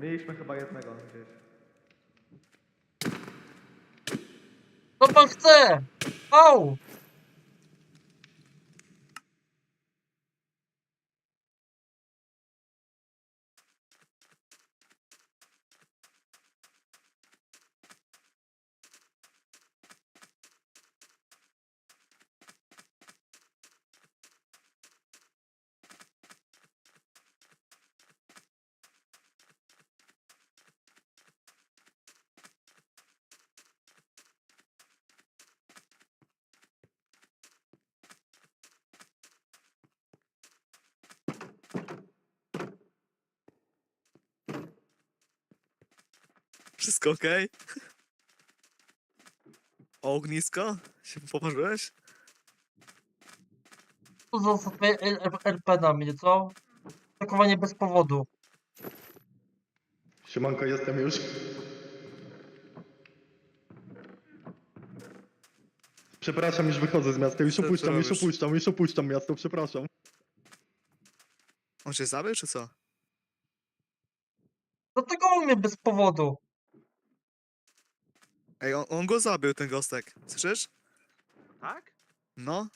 Mieliśmy chyba jednego gdzieś. Co pan chce? Au! Wszystko okej? Ognisko? Się poparzyłeś? Za sobie RP na mnie, co? Atakowanie bez powodu. Siemanko, jestem już. Przepraszam, już wychodzę z miasta, już Co ty opuszczam, już robisz? opuszczam, już opuszczam miasto, przepraszam. On cię zabił, czy co? Dlaczego on mnie bez powodu? Ej, on, on go zabił, ten gostek. Słyszysz? Tak? No.